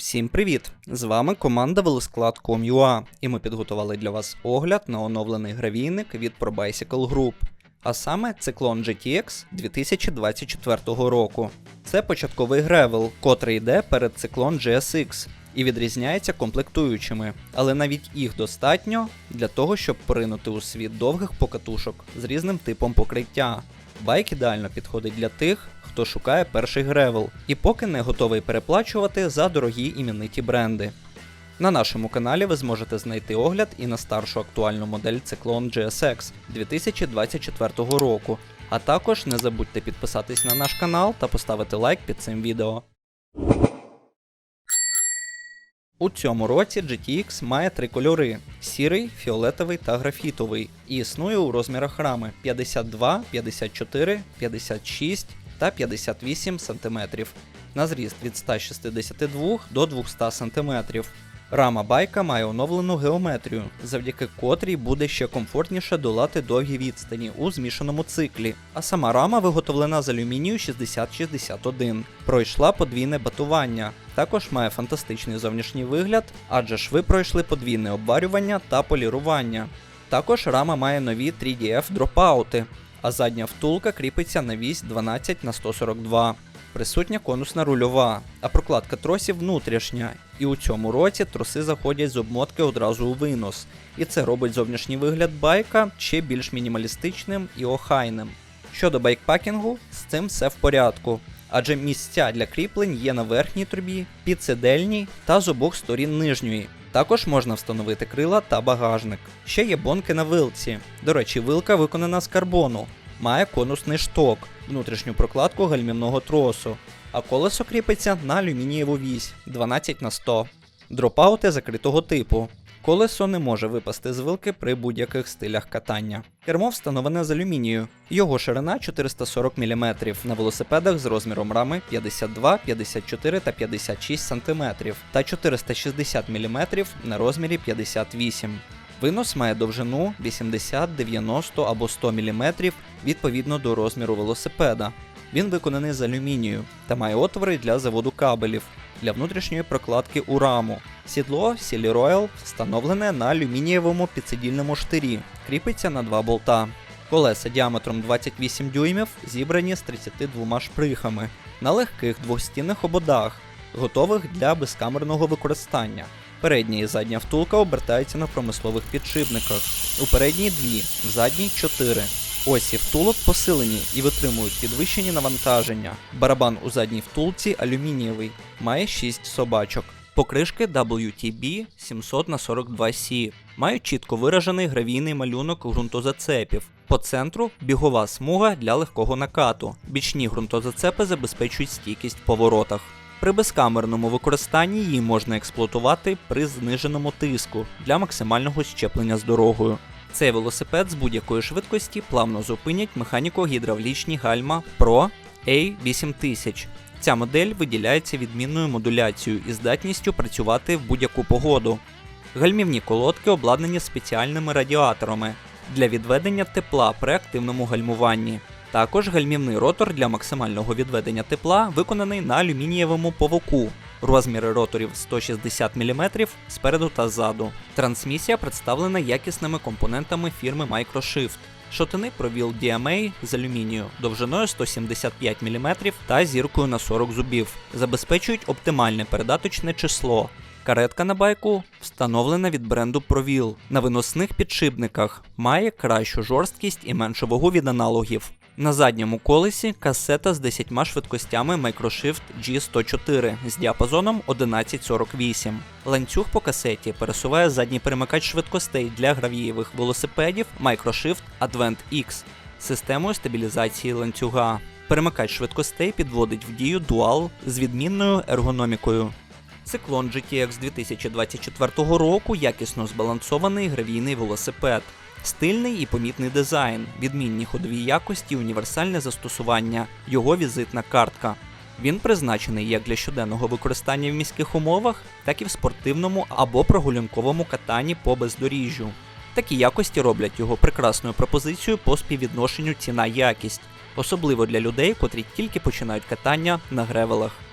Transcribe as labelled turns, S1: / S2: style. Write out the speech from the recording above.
S1: Всім привіт! З вами команда Велосклад.com.ua і ми підготували для вас огляд на оновлений гравійник від ProBicycle Group, а саме циклон GTX 2024 року. Це початковий гревел, котрий йде перед циклон GSX і відрізняється комплектуючими, але навіть їх достатньо для того, щоб поринути у світ довгих покатушок з різним типом покриття. Байк ідеально підходить для тих, хто шукає перший гревел і поки не готовий переплачувати за дорогі імениті бренди. На нашому каналі ви зможете знайти огляд і на старшу актуальну модель Cyclone GSX 2024 року. А також не забудьте підписатись на наш канал та поставити лайк під цим відео. У цьому році GTX має три кольори: сірий, фіолетовий та графітовий, і існує у розмірах рами 52, 54, 56 та 58 см на зріст від 162 до 200 см. Рама байка має оновлену геометрію, завдяки котрій буде ще комфортніше долати довгі відстані у змішаному циклі. А сама рама виготовлена з алюмінію 6061. Пройшла подвійне батування. Також має фантастичний зовнішній вигляд, адже шви пройшли подвійне обварювання та полірування. Також рама має нові 3DF дропаути, а задня втулка кріпиться на вісь 12 на 142. Присутня конусна рульова, а прокладка тросів внутрішня. І у цьому році троси заходять з обмотки одразу у винос. І це робить зовнішній вигляд байка ще більш мінімалістичним і охайним. Щодо байкпакінгу, з цим все в порядку. Адже місця для кріплень є на верхній трубі, підсидельній та з обох сторін нижньої. Також можна встановити крила та багажник. Ще є бонки на вилці. До речі, вилка виконана з карбону, має конусний шток, внутрішню прокладку гальмівного тросу, а колесо кріпиться на алюмінієву вісь 12 на 100. Дропаути закритого типу. Колесо не може випасти з вилки при будь-яких стилях катання. Кермо встановлене з алюмінію. Його ширина 440 мм на велосипедах з розміром рами 52, 54 та 56 см та 460 мм на розмірі 58 Винос має довжину 80, 90 або 100 мм відповідно до розміру велосипеда. Він виконаний з алюмінію та має отвори для заводу кабелів для внутрішньої прокладки у раму. Сідло Silly Royal встановлене на алюмінієвому підсидільному штирі, кріпиться на два болта. Колеса діаметром 28 дюймів зібрані з 32 шприхами на легких двохстінних ободах, готових для безкамерного використання. Передня і задня втулка обертаються на промислових підшипниках. У передній дві, в задній чотири. Осі втулок посилені і витримують підвищені навантаження. Барабан у задній втулці алюмінієвий, має 6 собачок. Покришки WTB 700 на 42C мають чітко виражений гравійний малюнок ґрунтозацепів. По центру бігова смуга для легкого накату. Бічні ґрунтозацепи забезпечують стійкість в поворотах. При безкамерному використанні її можна експлуатувати при зниженому тиску для максимального щеплення з дорогою. Цей велосипед з будь-якої швидкості плавно зупинять механіко-гідравлічні гальма Pro A8000. Ця модель виділяється відмінною модуляцією і здатністю працювати в будь-яку погоду. Гальмівні колодки обладнані спеціальними радіаторами для відведення тепла при активному гальмуванні. Також гальмівний ротор для максимального відведення тепла виконаний на алюмінієвому повоку. Розміри роторів 160 мм спереду та ззаду. Трансмісія представлена якісними компонентами фірми Microshift. Шотини провіл DMA з алюмінію довжиною 175 мм та зіркою на 40 зубів. Забезпечують оптимальне передаточне число. Каретка на байку встановлена від бренду Provil. На виносних підшипниках має кращу жорсткість і меншу вагу від аналогів. На задньому колесі касета з 10 швидкостями Microshift G104 з діапазоном 1148. Ланцюг по касеті пересуває задній перемикач швидкостей для гравієвих велосипедів Microshift Advent X системою стабілізації ланцюга. Перемикач швидкостей підводить в дію дуал з відмінною ергономікою. Циклон GTX 2024 року якісно збалансований гравійний велосипед. Стильний і помітний дизайн, відмінні ходові якості, універсальне застосування, його візитна картка. Він призначений як для щоденного використання в міських умовах, так і в спортивному або прогулянковому катанні по бездоріжжю. Такі якості роблять його прекрасною пропозицією по співвідношенню ціна-якість, особливо для людей, котрі тільки починають катання на гревелах.